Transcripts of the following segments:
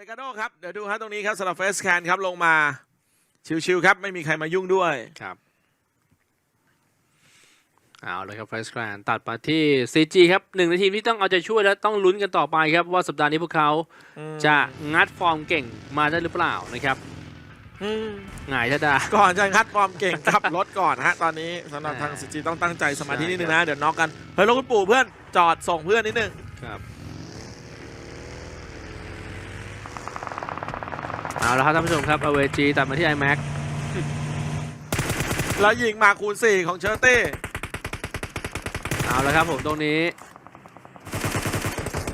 เมกาโดครับ เดี๋ยวดูฮะตรงนี้ครับสำหรับเฟสแคนครับลงมา ชิวๆครับ ไม่มีใครมายุ่งด้วย ครับ เอาเลยครับ First Grand ตัดมาที่ CG ครับหนึ่งในทีมที่ต้องเอาใจช่วยและต้องลุ้นกันต่อไปครับ ว่าสัปดาห์นี้พวกเขาจะงัดฟอร์มเก่งมาได้หรือเปล่านะครับอืมหงายชะดา ก่อนจะงัดฟอร์มเก่งขับรถก่อนฮะ ตอนนี้สำหรับทางแหมสจีต้องตั้งใจสมาธิใช่นิดนึงนะ เดี๋ยวน็อกกัน เฮ้ยรถคุณปู่เพื่อนจอดส่งเพื่อนนิดนึงครับ เอาละครับท่านผู้ชมครับ AVG ตัดมาที่ iMac แล้วยิงมาคูณ 4 ของเชอร์เต้เอาละครับผมตรงนี้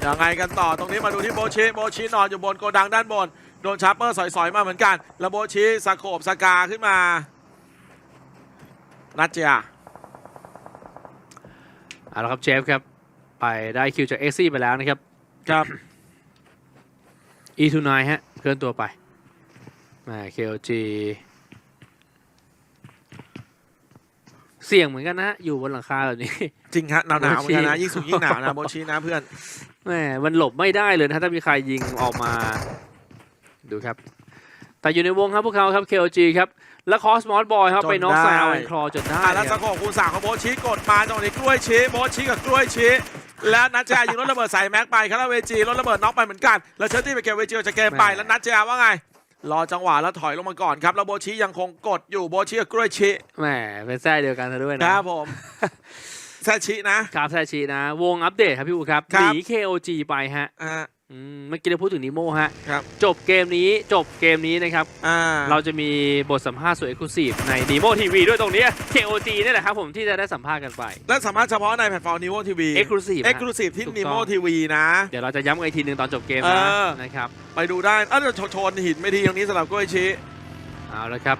ยังไงกันต่อตรงนี้มาดูที่โบชิโบชินอนอยู่บนโกดังด้านบน โดนชาร์เปอร์สอยๆมาเหมือนกันแล้วโบชิสะโขบสกาขึ้นมานัดเจียเอาละครับเจฟครับ ไปได้คิวจาก AC ไปแล้วนะครับ ครับ E29 ฮะ เคลื่อนตัวไป แหม KLG เสี่ยงเหมือนกันนะฮะอยู่บนหลังคาแบบนี้ จริงฮะหนาวหนาวๆเหมือนกันนะโบชิยิ่งสูงยิ่งหนาวนะโบชินะเพื่อนแหมมันหลบไม่ได้เลยนะถ้ามีใครยิงออกมา ดูครับ แต่อยู่ในวงครับพวกเขาครับ KLG ครับ แล้วคอสมอสบอยครับจนไปน็อกได้ซาวน์คลอจนได้อะแล้วคสะรับโขบคูณสามของโบชิกดมาตรงนี้กล้วยชีโบชิกับกล้วยชีแล้วนัดเจียยิงรถระเบิดใส่แม็กไปครับแล้วเวจีรถระเบิดน็อกไปเหมือนกัน แล้วเชอร์ตี้ไปเก็บเวจีออกจากเกมไปแล้วนัดเจียว่าไง รอจังหวะแล้วถอยลงมาก่อนครับ แล้วโบชิยังคงกดอยู่โบชิกับกล้วยชีแหมเป็นแท้เดียวกันซะด้วยคนะรับผมแซชินะ ครับแท้ชีนะ วงอัปเดตครับพี่อูครับคหรับ นี KOG ไปฮะ อ่าอืม เมื่อกี้เราพูดถึงนิโมฮะครับจบเกมนี้จบเกมนี้นะครับอ่าเราจะมีบทสัมภาษณ์สุดเอ็กซ์คลูซีฟใน Nemo TV ด้วยตรงนี้ KOG นี่แหละครับผมที่จะได้สัมภาษณ์กันไป และสามารถเฉพาะในแพลตฟอร์มนิโวทีวีเอ็กซ์คลูซีฟเอ็กซ์คลูซีฟที่ถูกนิต้โวองทีวีนะ เดี๋ยวเราจะย้ำกันอีกทีหนึ่งตอนจบเกมเอนะอนะครับไปดูได้เออเดี๋ยวโชนหินไม่ทีตรงนี้สำหรับกล้วยชีเอาละครับ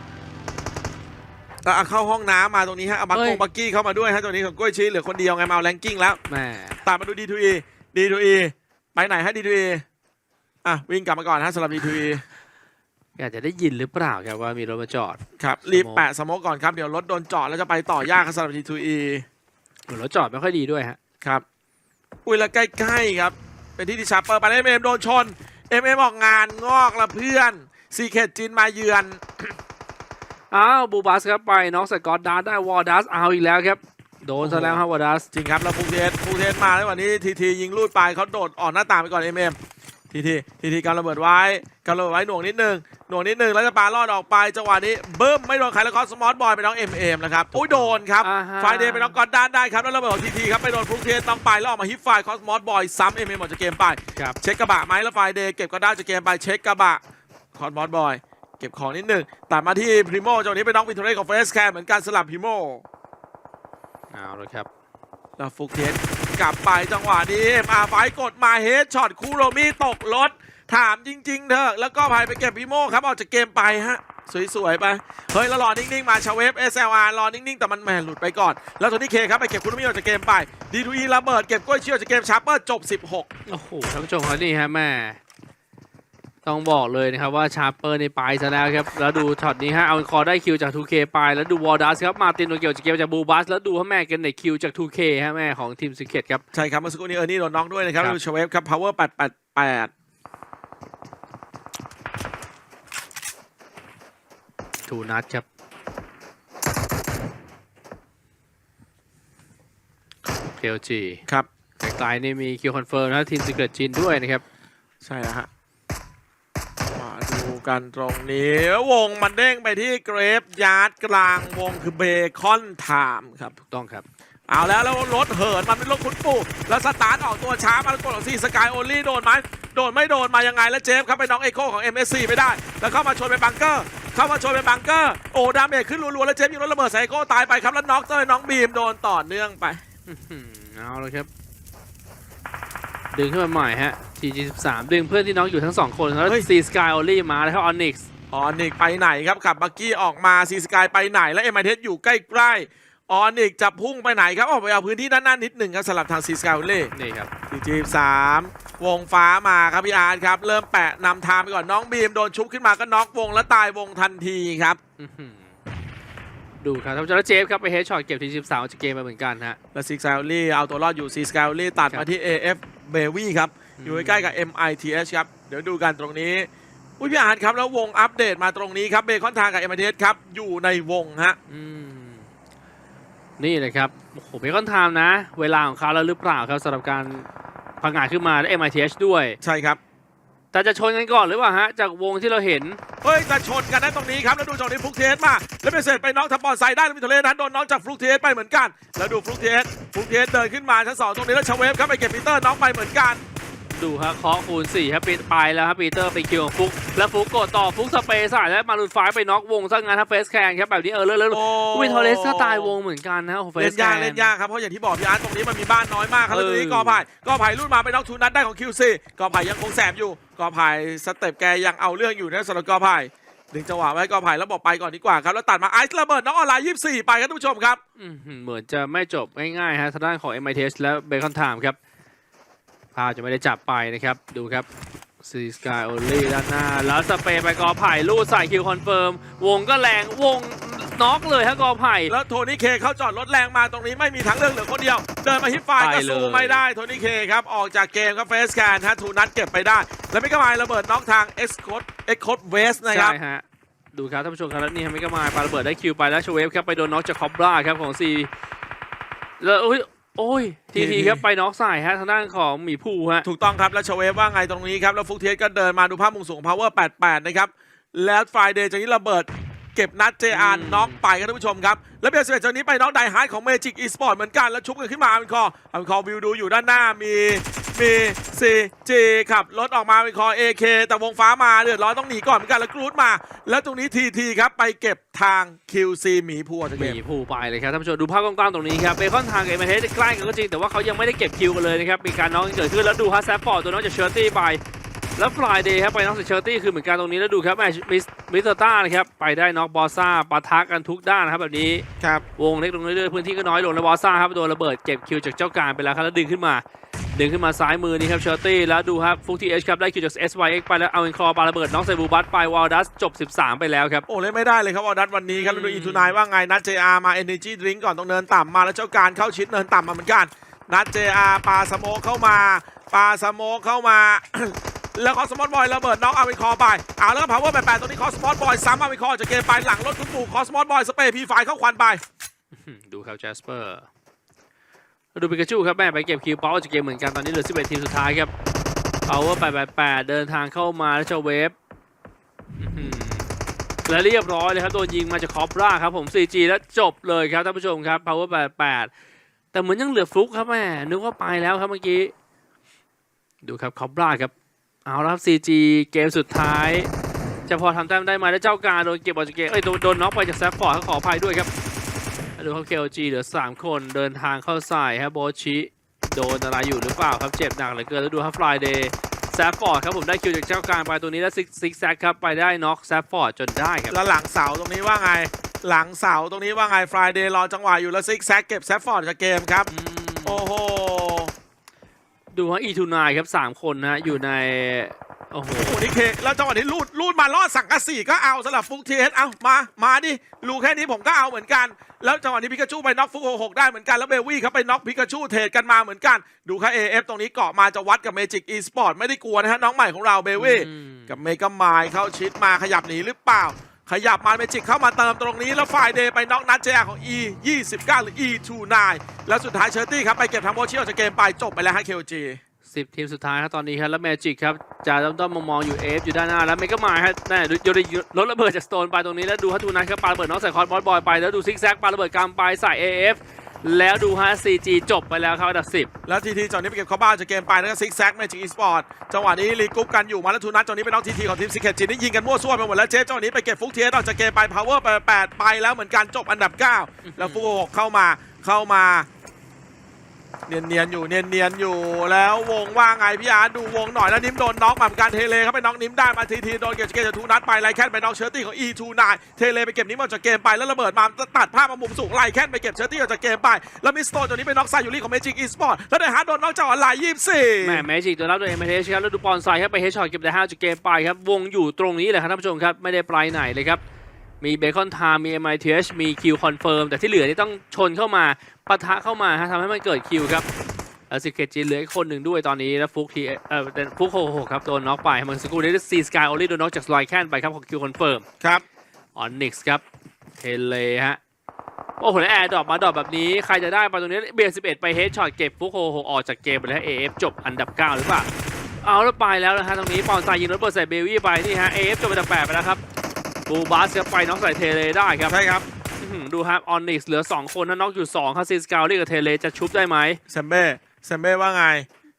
แล้วเอาเข้าห้องน้ำมาตรงนี้ฮะเอาบักเฮ้กยงบักกี้เข้ามาด้วยฮะตรงนี้ของกล้วยชีเหลือคนเดียวไงมาเอาแรงกิ้งแล้วแหมตามมาดู D2E D2E ไปไหนฮะ D2E อะวิ่งกลับมาก่อนฮะสำหรับ D2E อยากจะได้ยินหรือเปล่าครับว่ามีรถมาจอดครับรีบแปะสโมกก่อนครับเดี๋ยวรถโดนเจาะแล้วจะไปต่อยากครับสำหรับ D2E เหมือนรถจอดไม่ค่อยดีด้วยฮะครับ อุ้ยแล้วใกล้ๆครับ เป็นที่ที่ชาร์เปอร์ไปเอ็มเอ็มโดนชนเอ็มเอ็มออกงานงอกละเพื่อนซีเคดจินมาเยือนอ้าวบูบัสครับไปน็อกสกอตดาร์ได้วอร์ดัสเอาอีกแล้วครับ โดนซะแล้วครับวอร์ดัสจริงครับแล้วฟูเทสฟูเทสมาแล้ววันนี้ทีทียิงลูดไปเขาโดดออกหน้าต่างไปก่อนเอ็มเอ็มทีทีทีทีการระเบิดไว้การระเบิดไว้หน่วงนิดนึงหน่วงนิดนึงแล้วจะปาลอดออกไปจังหวะนี้บึ้มไม่โดนใครแล้วก็สมอตบอยไปน้องเอ็มเอ็มนะครับอุ้ยโดนครับอ่าฮะไฟเดย์ไปน้องกอดด้านได้ครับแล้วระเบิดของทีทีครับไปโดนฟลุกเทสต้องไปแล้วออกมาฮิปไฟคอสมอสบอยซ้ำเอ็มเอ็มออกจากเกมไปครับเช็คกระบะไหมแล้วไฟเดย์เก็บก็ได้จากเกมไปเช็คกระบะคอสมอสบอยเก็บของนิดนึงตัดมาที่พริโมจังหวะนี้ไปน้องวินเทอร์เรของเฟสแคนเหมือนกันสลับพริโม เอาละครับแล้วฟุกเทสกลับไปจังหวะนี้เอ็มอาร์ไฟกดมาเฮดช็อตคูโรมี่ตกรถ ถามจริง ๆ เถอะ แล้วก็พายไปเก็บพิโมครับ ออกจากเกมไปฮะ สวย ๆ ไป เฮ้ย แล้วรอนิ่ง ๆ มาชาเวฟ SLR รอนิ่ง ๆ แต่มันแหมหลุดไปก่อน แล้วตัวนี้เคครับ ไปเก็บคูโรมี่ออกจากเกมไปดีทูอีระเบิดเก็บกล้วยเชี่ยวจากเกมชาร์เปอร์จบ 16 โอ้โหท่านผู้ชมครับนี่ฮะแม่ ต้องบอกเลยนะครับว่าชาร์เปอร์ในไปซะแล้วครับ แล้วดูช็อตนี้ฮะเอาคอได้คิวจาก 2K ไปแล้วดูวอร์ดัสครับมาตินโนเกียวจากเกมจากบูบัสแล้วดูฮะแม่กันในคิวจาก 2K ฮะแม่ของทีมซิกเก็ตครับ ใช่ครับเมื่อสักครู่นี้เออร์นี่โดนน็อกด้วยนะครับครับดูชาเวฟครับ power 888ทูนัดครับเคลจีครับไกลๆนี่มีคิวคอนเฟิร์มนะทีมซิกเก็ตจีนด้วยนะครับ ใช่แล้วฮะมาดู กันตรงนี้ วงมันเด้งไปที่เกรฟยาร์ดกลางวงคือเบคอนไทม์ครับ ถูกต้องครับ เอาแล้วแล้วรถเหินมันเป็นรถคุณปู่แล้วสตาร์ทออกตัวช้ามาแล้วกดออกซีสกายโอลี่โดนไหมโดนไม่โดนมายังไงแล้วเจฟครับไปน้องเอโคของ MSC ไม่ได้ แล้วเข้ามาชนเป็นบังเกอร์ เข้ามาชนเป็นบังเกอร์ โอ้ดาเมจขึ้นรัวๆแล้วเจฟยิงรถระเบิดใส่เอโคตายไปครับแล้วน็อกเจอน้องบีมโดนต่อเนื่องไปอื้อหือเอาเลยครับ ดึงขึ้นมาใหม่ฮะ TG13 ดึงเพื่อนที่น้องอยู่ทั้งสองคนแล้วเฮ้ย ซีสกายโอลี่มาแล้วออนิกส์ออนิกไปไหนครับขับบักกี้ออกมาซีสกายไปไหนแล้วเอ็มไอเทสอยู่ใกล้ๆออนิกจะพุ่งไปไหนครับออกไปเอาพื้นที่ด้านหน้านิดหนึ่งครับสำหรับทางซีสกายเล่นี่ครับ ทีจีสามวงฟ้ามาครับพี่อาร์ตครับ เริ่มแปะนำทางไปก่อนน้องบีมโดนชุบขึ้นมาก็น็อกวงแล้วตายวงทันทีครับ อื้อหือดูครับท่านผู้ชมแล้วเจฟครับไปเฮดช็อตเก็บ TG13 จากเกมมาเหมือนกันฮะ และซีสกายลี่เอาตัวรอดอยู่ซีสกายลี่ตัดครับมาที่ AF เบวี่ครับ อยู่ใกล้ๆกับ MITS ครับ เดี๋ยวดูกันตรงนี้อุ้ยพี่อาร์ตครับแล้ววงอัปเดตมาตรงนี้ครับเบคอนทางกับ MITS ครับ อยู่ในวงฮะอืมนี่เลยครับโอ้โหเบคอนไทม์นะ เวลาของเขาแล้วหรือเปล่าครับสำหรับการพังงาดขึ้นมาและ MITH ด้วย ใช่ครับ แต่จะชนกันก่อนหรือเปล่าฮะจากวงที่เราเห็น เฮ้ยแต่ชนกันนะตรงนี้ครับแล้วดูจังนี้ฟลุกเทสมาแล้วไปเสร็จไปน้องทับบอลใส่ได้แล้วมีทะเลนั้นโดนน้องจากฟลุกเทสไปเหมือนกัน แล้วดูฟลุกเทสฟลุกเทสเดินขึ้นมาชั้นสองตรงนี้แล้วชเวฟครับไปเก็บปีเตอร์น้องไปเหมือนกัน ดูฮะเคาะคูณ4ครับปีไปแล้วครับปีเตอร์ไปคิวของฟุก แล้วฟุกกดต่อฟุกสเปซใส่แล้วมารุนไฟไปน็อกวงซะงั้นถ้าเฟสแคนครับแบบนี้เออเลิศเลิศโอ้วินทอร์เรสก็ตายวงเหมือนกันนะโอ้โหเฟเล่สนแคยากนเล่นยากครับเพราะอย่างที่บอกพี่อาร์ตตรงนี้มันมีบ้านน้อยมากครับแล้วเอตอรงนี้กอไผ่กอไผ่รุ่นมาไปน็อกทูนัดได้ของคิวซีกอไผ่ยังคงแสบอยู่กอไผ่สเต็ปแกยังเอาเรื่องอยู่นะสำหรับกอไผ่ดึงจังหวะไว้กอไผ่แล้วบอกไปก่อนดีกว่าครับ แล้วตัดมาไอซ์ระเบิดน้องออนไลน์24ไปครับท่านผู้ชมครับอื้อหือเหมือนจะไม่จบง่ายๆฮะทางด้านของ MITH และเบคอนไทม์ครับ ภาพจะไม่ได้จับไปนะครับดูครับซีสกายโอลี่ด้านหน้า แล้วสเปรย์ไปกอไผ่ลูดใส่คิวคอนเฟิร์ม วงก็แรงวงน็อกเลยฮะกอไผ่ แล้วโทนี่เคเข้าจอดรถแรงมาตรงนี้ไม่มีทางเลือกเหลือคนเดียว เดินมาฮิปไฟล์ไปก็สู้เลยไม่ได้โทนี่เคครับ ออกจากเกมครับเฟสแคนฮะทูนัทเก็บไปได้ แล้วไม่ก็มายระเบิดน็อกทางเอ็กซ์โคดเอ็กซ์โคดเวสนะครับใช่ฮะดูครับท่านผู้ชมครับแล้วนี่ฮะมิกามาปาระเบิดได้คิวไปแล้วชเวฟครับไปโดนน็อกจากคอบราครับของซีแล้วโอ้ย โอ้ยทีทีครับไปน็อกใส่ฮะทางด้านของหมีภูฮะถูกต้องครับ แล้วชเวฟว่าไงตรงนี้ครับ แล้วฟุกเทสก็เดินมาดูภาพมุมสูง power 88 นะครับ แล้วฟ i เดย์จากนี้ระเบิดเก็บนัด JR น็อกไปครับท่านผู้ชมครับ แล้วเบียร์สิบเอ็ดจากนี้ไปน็อกไดฮาร์ดของ Magic Esport เหมือนกัน แล้วชุบกันขึ้นมาเป็นคอเป็นคอวิวดูอยู่ด้านหน้ามี มีซีจีขับรถออกมาเป็นคอ AK แต่วงฟ้ามาเดือดร้อนต้องหนีก่อนเหมือนกันแล้วกรูดมา แล้วตรงนี้ทีทีครับไปเก็บทาง QC หมีพัวจากหเกมีผู้ไปเลยครับท่านผู้ชมดูภาพกว้างๆตรงนี้ครับเบคอนทางกับเอเมเทสใกล้กันก็จริงแต่ว่าเขายังไม่ได้เก็บคิวกันเลยนะครับมีการน้องเกิดขึ้นแล้วดูฮะแซฟฟอร์ดตัวน้องจากเชอร์ตี้ไป แล้วฟลายเดย์ครับไปน็อกจากเชอร์ตี้คือเหมือนกันตรงนี้แล้วดูครับแมชมิสมิสเตอร์ต้านะครับไปได้น็อกบอสซ่าปะทะกันทุกด้านนะครับแบบนี้ครับวงเล็กลงเรื่อยๆพื้นที่ก็น้อยลงแล้วบอสซ่าครับโดนระเบิดเก็บคิวจากเจ้าการไปแล้วครับแล้วดึงขึ้นมาดึงขึ้นมาซ้ายมือนี่ครับเชอร์ตี้แล้วดูครับฟุกทีเอชครับได้คิวจาก SYX ไปแล้วเอาเอ็นคอปาระเบิดน็อกใส่บูบัสไปวอลดัสจบ 13 ไปแล้วครับ โอ้เล่นไม่ได้เลยครับวอลดัตวันนี้ครับอืมแล้วดูอินทูนายว่าไงนัด JR มา Energy Drink ก่อนต้องเนินต่ำมาแล้วเจ้าการเข้าชิดเนินต่ำมาเหมือนกันนัด JR ปาสโมกเข้ามาปาสโมกเข้ามา แล้วคอสมอตบอยระเบิดน็อกเอาไปคอไปเอาแล้วก็พาวเวอร์แปดตรงนี้คอสมอตบอยซ้ำเอาไปคอจากเกมไปหลังรถคุณปู่คอสมอตบอยสเปรย์พีไฟเข้าควันไปดูครับแจสเปอร์ดูปิกาจูครับแม่ไปเก็บคิวเป้าจากเกมเหมือนกันตอนนี้เหลือ11ทีมสุดท้ายครับพาวเวอาว่า888เดินทางเข้ามาแล้วเจ้าเวฟและเรียบร้อยเลยครับโดนยิงมาจากคอปราครับผม 4G แล้วจบเลยครับท่านผู้ชมครับ power 88 แต่เหมือนยังเหลือฟลุกครับแม่นึกว่าไปแล้วครับเมื่อกี้ ดูครับคอปราครับ เอาละครับ 4G เกมสุดท้ายจะพอทำแต้มได้ไหมแล้วเจ้าการโดนเก็บออกจากเกมเอ้ยโดนโดนน็อกไปจากแซฟฟอร์ดเขาขออภัยด้วยครับดูครับ KLG เหลือ 3 คนเดินทางเข้าใส่ครับโบชิโดนอะไรอยู่หรือเปล่าครับเจ็บหนักเหลือเกินแล้วดูครับฟลายเดย์แซฟฟอร์ดครับผมได้คิวจากเจ้าการไปตัวนี้แล้วซิกซิกแซกครับไปได้น็อกแซฟฟอร์ดจนได้ครับแล้วหลังเสาตรงนี้ว่าไง หลังเสาตรงนี้ว่าไงฟรายเดย์รอจังหวะอยู่แล้วซิกแซกเก็บแซฟฟอร์ดจากเกมครับอืมโอ้โห ดูว่า E29 ครับ3คนนะอยู่ใน โอ้โห โอ้โหนี่เคแล้วจังหวะนี้ลูดลูดมาลอดสังกะสีก็เอาสำหรับฟุกทีเอสเอามา มาดิรูแค่นี้ผมก็เอาเหมือนกัน แล้วจังหวะนี้พิกาชูไปน็อกฟุกโหกได้เหมือนกัน แล้วเบวี่เขาไปน็อกพิกาชูเทรดกันมาเหมือนกัน ดูค่ะเอฟตรงนี้เกาะมาจะวัดกับเมจิกอีสปอร์ตไม่ได้กลัวนะฮะน้องใหม่ของเราเบวี่อืมกับเมกามายเข้าชิดมาขยับหนีหรือเปล่า ขยับมาเมจิกเข้ามาเติมตรงนี้ แล้วฝ่ายเดย์ไปน็อกนัดเจของ E 29หรือ E 29แล้วสุดท้ายเชอร์ตี้ครับไปเก็บทางโบชิออจากเกมไปจบไปแล้วฮะเคลจีสิบทีมสุดท้ายครับตอนนี้ครับแล้วแมจิกครับจะต้องต้องมองอยู่เอฟอยู่ด้านหน้าแล้วเมก็มายครับแน่ดูโยนรถระเบิดจากสโตนไปตรงนี้แล้วดูฮัตูนัทครับปาระเบิดน้องใส่คอร์บอสบอยไปแล้วดูซิกแซกปาระเบิดกำไปใส่ AF แล้วดูฮะ 4G จบไปแล้วครับอันดับ10 แล้วทีทีจอนนี้ไปเก็บเข้าบ้านจากเกมไปแล้วก็ซิกแซกแมจิกอีสปอร์ตจังหวะนี้รีกรุ๊ปกันอยู่มาแล้วทูนัทจอนนี้เป็นน้องทีทีของทีมซิกเก็ตจีนนี่ยิงกันมั่วซั่วไปหมดแล้วเจ๊จังหวะนี้ไปเก็บฟุกเทียสออกจากเกมไปพาวเวอร์ไปแปดไปแล้วเหมือนกันจบอันดับ 9 แล้วฟุกหกเข้ามาเข้ามา เนียนเนียนๆอยู่เนียนเนียนๆอยู่แล้ววงว่าไงพี่อาร์ดูวงหน่อยแล้วนิ้มโดนน็อกมาเหมือนกันเทเลเขาไปน็อกนิ้มได้มาทีทีโดนเก็บจากเกจากทูนัทไปไลแคนไปน็อกเชอร์ตี้ของ E29 เทเลไปเก็บนิ้มออกจากเกมไปแล้วระเบิดมาตัดภาพมามุมสูงไลแคนไปเก็บเชอร์ตี้ออกจากเกมไปแล้วมิสโตนจอนนี้ไปน็อกซยูริของเมจิกอีสปอร์ตแล้วไดฮาร์ดโดนน็อกจากออนไลน์24แหม่แมจิกตัวรับโดยเอ็มเทชครับแล้วดูปอนไซครับไปเฮดช็อตเก็บได้ห้าจากเกมไปครับวงอยู่ตรงนี้เลยครับท่านผู้ชมครับไม่ได้ไปไหนเลยครับมีเบคอนไทม์มี MITH มีคิวคอนเฟิร์มแต่ที่เหลือนี่ต้องชนเข้ามา ปะทะเข้ามาฮะทำให้มันเกิดคิวครับแล้วสิเกจินเหลืออีกคนหนึ่งด้วยตอนนี้แล้วฟุกทีเอ่อเป็นฟุกโฮโฮครับโดนน็อกไปเมื่อสักครู่นี้ซีสกายโอลี่โดนน็อกจากสไลแคนไปครับของคิวคอนเฟิร์มครับออนนิกส์ครับเทเลฮะโอ้โหแล้วแอร์ดรอปมาดรอปแบบนี้ ใครจะได้ไปตรงนี้เบียร์11ไปเฮดช็อตเก็บฟุกโฮโฮออกจากเกมไปแล้วเอฟจบอันดับ9หรือเปล่าเอาแล้วไปแล้วนะฮะตรงนี้ปอนซายยิงรถเปิดใส่เบลวี่ไปนี่ฮะเอฟจบอันดับ8ไปแล้วครับบูบัสครับไปน็อกใส่เทเลได้ครับใช่ครับอื้อหือ ดูครับออนนิกส์เหลือ 2 คนนะน็อกอยู่2ครับซีสกาวลี่กับเทเลจะชุบได้ไหมเซมเบ้เซมเบ้ว่าไง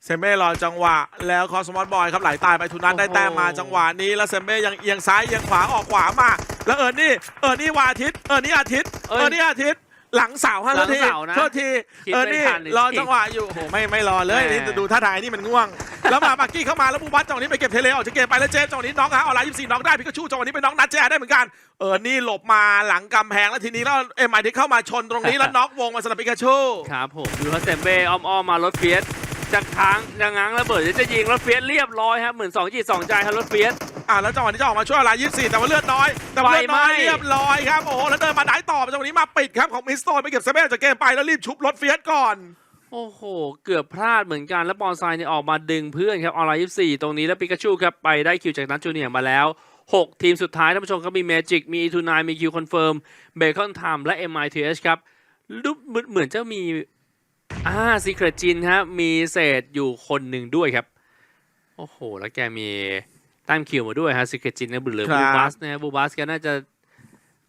เซมเบ้รอจังหวะ แล้วคอสมอสบอยครับไหลตายไปทุนัทได้แต้มมาจังหวะนี้ แล้วเซมเบ้ยังเอียงซ้ายเอียงขวาออกขวามา แล้วเอิร์นี่เอิร์นี่วันอาทิตย์เอิร์นี่อาทิตย์เอ้ยเอิร์นี่อาทิตย์ หลังเสาฮะหลังโทษทีเสานะโทษทีคิดเอิไม่ร์นี่ทันเลยรอจริงจังหวะอยู่โอ้โหไม่ไม่รอเลยแหม นี่ดูท่าทางนี่มันง่วง แล้วมาบักกี้เข้ามาแล้วบูบัสจังหวะนี้ไปเก็บเทเลออกจากเกมไปแล้วเจมส์จังหวะนี้น็อกฮะออนไลน์24น็อกได้พิกาชูจังหวะนี้ไปน็อกนัดแจได้เหมือนกันเออนี่หลบมาหลังกำแพงแล้วทีนี้แล้วเอ็มไอที่เข้ามาชนตรงนี้แล้วน็อกวงมาสำหรับพิกาชูครับผมดูครับเซมเบ้อ้อมๆมารถเฟียสจะค้างจะง้างระเบิดจะยิงรถเฟียสเรียบร้อยครับเหมือนสองจิตสองใจครับรถเฟียส อ่าแล้วจังหวะนี้จะออกมาช่วยอะไร24 แต่ว่าเลือดน้อย แต่ว่าเลือดน้อยไฟไหม้ เรียบร้อยครับ โอ้โห แล้วเดินมาได้ต่อจังหวะนี้มาปิดครับของมิสโตนไปเก็บเซเบ้จากเกมไปแล้วรีบชุบรถเฟียสก่อน โอ้โห เกือบพลาดเหมือนกัน แล้วบอลไซน์เนี่ยออกมาดึงเพื่อนครับออนไลน์24ตรงนี้แล้วปิกาชูครับ ไปได้คิวจากนัทจูเนียร์มาแล้ว 6 ทีมสุดท้ายท่านผู้ชมครับมีเมจิกมีอีทูนมีคิวคอนเฟิร์มเบคอนไทม์และ MITH ครับรูปเหมือนจะมีอ่าซีเครตจินครับมีเศษอยู่คนหนึ่งด้วยครับ โอ้โห แล้วแกมี แต้มคิวมาด้วยฮะซีเครตจินนะบุเหลือครับบูบัสนะบูบัสแกน่าจะ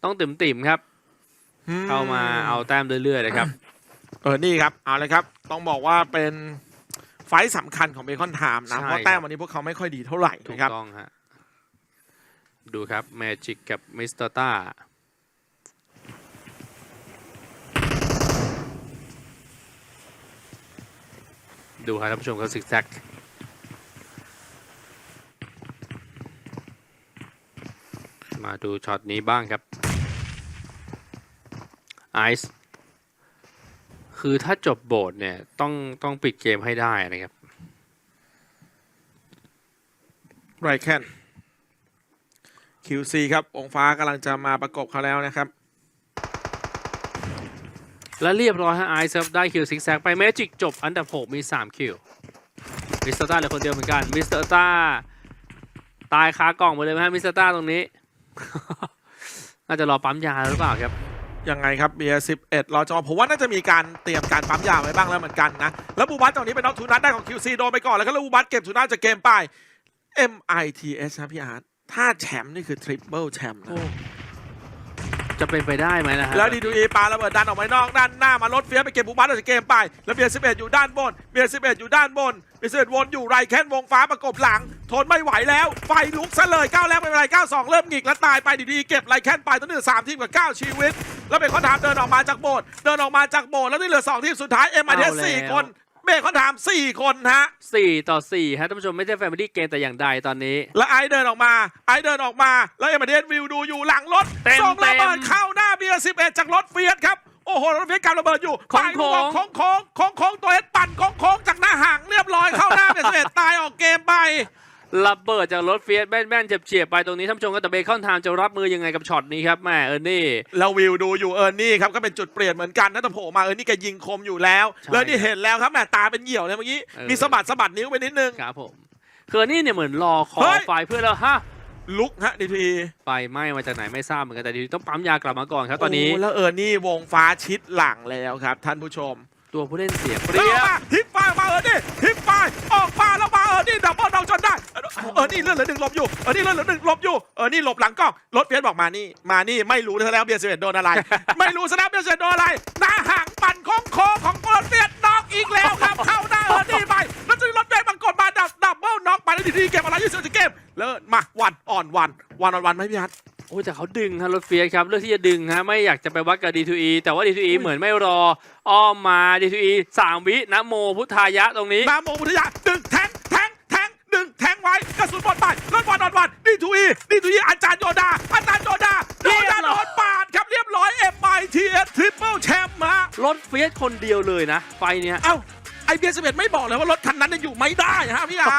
ต้องติ่มติ่มๆครับ เข้ามาเอาแต้มเรื่อยๆเลยครับ เออนี่ครับ เอาเลยครับ ต้องบอกว่าเป็นไฟต์สำคัญของเบคอนไทม์นะใช่เพราะแต้มวันนี้พวกเขาไม่ค่อยดีเท่าไหร่ถูกนะครับต้องฮะดูครับแมจิกกับมิสเตอร์ต้าดูครับท่านผู้ชมครับซิกแซก มาดูช็อตนี้บ้างครับไอซ์คือถ้าจบโบสเนี่ย ต้องต้องปิดเกมให้ได้นะครับไรแคน QC ครับ องฟ้ากำลังจะมาประกบเขาแล้วนะครับ และเรียบร้อยฮะไอซ์ครับได้คิวซิกแซกไปเมจิกจบอันดับ 6 มี 3 คิวมิสเตอร์ต้าเหลือคนเดียวเหมือนกันมิสเตอร์ต้าตายคากล่องไปเลยไหมฮะมิสเตอร์ต้าตรงนี้ น่าจะรอปั๊มยาหรือเปล่าครับ ยังไงครับเบียร์11รอจอผมว่าน่าจะมีการเตรียมการปั๊มยาไว้บ้างแล้วเหมือนกันนะ แล้วบูบัสตอนนี้เป็นน็อกทูนัทได้ของ QC โดนไปก่อนแล้วก็แล้วบูบัสเก็บทูนัทจากเกมไป MITS นะพี่อาร์ตถ้าแชมป์นี่คือทริปเปิลแชมป์นะ จะเป็นไปได้ไหมนะฮะแล้วดีดูอีปาระเบิดดันออกมานอกด้านหน้ามารถเฟียสไปเก็บบูบัสออกจากเกมไป แล้วเบียร์11อยู่ด้านบนเบียร์11อยู่ด้านบนเบียร์11วนอยู่ไรแค้นวงฟ้าประกบหลัง ทนไม่ไหวแล้ว ไฟลุกซะเลยก้าวแรกไม่เป็นไรก้าวสองเริ่มหงิกแล้วตายไปดีดีเก็บไรแค้นไปตัวนี้เหลือสามทีมกับเก้าชีวิต แล้วเบคอนถามเดินออกมาจากโบสถ์เดินออกมาจากโบสถ์แล้วนี่เหลือสองทีมสุดท้ายเอ็มไอเสี่คน เบคอนถามสี่คนฮะ สี่ต่อสี่ฮะท่านผู้ชมไม่ใช่แฟมิลี่เกมแต่อย่างใดตอนนี้ แล้วไอซ์เดินออกมา ไอซ์เดินออกมา แล้วเอ็มเดนวิวดูอยู่หลังรถเต็มส่งระเบิดเต็มเข้าหน้าเบียร์11 จากรถเฟียสครับ โอ้โห รถเฟียสกำระเบิดอยู่โค้ง ไปลูกบอลโค้งโค้งโค้งโค้งตัวเอสปั่นโค้งโค้งจากหน้าห่างเรียบ ระเบิดจากรถเฟียสแม่นๆเฉียบๆไปตรงนี้ท่านผู้ชมก็แต่เบคอนไทม์จะรับมือยังไงกับช็อตนี้ครับแหม่เออร์นี่แล้ววิวดูอยู่เออร์นี่ครับก็เป็นจุดเปลี่ยนเหมือนกันนะแต่โผล่มาเออร์นี่แกยิงคมอยู่แล้วใช่แล้วนี่เห็นแล้วครับแหมตาเป็นเหี่ยวเลยเมื่อกี้เออมีสะบัดสะบัดนิ้วไปนิดนึงครับผมคือนี่เนี่ยเหมือนรอคอเฮ้ยไฟเพื่อแล้วฮะลุกฮะดีทีไฟไหม้มาจากไหนไม่ทราบเหมือนกันแต่ดีต้องปั๊มยากลับมาก่อนครับตอนนี้โแล้วเออร์นี่วงฟ้าชิดหลังแล้วครับ ท่านผู้ชม ตัวผู้เล่นเสียเปเรีรียย ออนี่เลื่อนเหลือหนึ่งหลบอยู่เออนี่เลื่อนเหลือหนึ่งหลบอยู่เออนี่หลบหลังกล้องรถเฟียสบอกมานี่มานี่ไม่รู้ซะแล้วเบียร์สิบเอ็ดโดนอะไร ไม่รู้ซะแล้วเบียร์สิบเอ็ดโดนอะไรหน้าห่างปั่นโค้งโค้งของรถเฟียสน็อกอีกแล้วครับเข้าหน้าเออนี่ไปแล้วจะมีรถเฟียสบังกดมาดับดับเบิลน็อกไปแล้วดีๆเก็บอะไรยี่สิบเกมเลิศมาวันอ่อนวันวันอ่อนวันไหมพี่ฮัทโอ้ยแต่เขาดึงฮะรถเฟียสครับเลือกที่จะดึงฮะไม่อยากจะไปวัดกับ D2E แต่ว่า D2E เหมือนไม่รออ้อมมา D2E สามวินะโมพุทธายะตรงนี้นาโมพุทธยาดึงแทงแทง สุนบอลไปล้บอลนอนบอลนี่ทูอีนี่ทูอีอาจารย์โยดาอาจารย์โยดาโยดาโดนปาดครับเรียบร้อยเอฟไอทีเอสทริปเปิลแชมป์ฮะรถเฟียสคนเดียวเลยนะ ไฟเนี่ยเอ้าไอเบียสเบเอ็ไม่บอกเลยว่ารถคันนั้นจะอยู่ไม่ได้ฮะพี่อา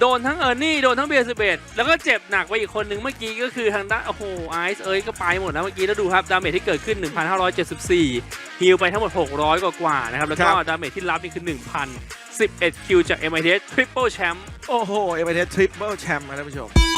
โดนทั้งเออร์นี่โดนทั้งเบียสเบเอ็แล้วก็เจ็บหนักไปอีกคนหนึ่งเมื่อกี้ก็คือทางด้านโอ้โหไอซ์เอ้ยก็ไปหมดแล้วเมื่อกี้แล้วดูครับดาเมจที่เกิดขึ้น 1,574ฮิลไปทั้งหมด 600 กว่กว่านะครับแล้วก็ดาเมจที่รับนี่คือ 1,000 11 คิวจาก MIT Triple Champ โอ้โห MIT Triple Champ ครับท่านผู้ชม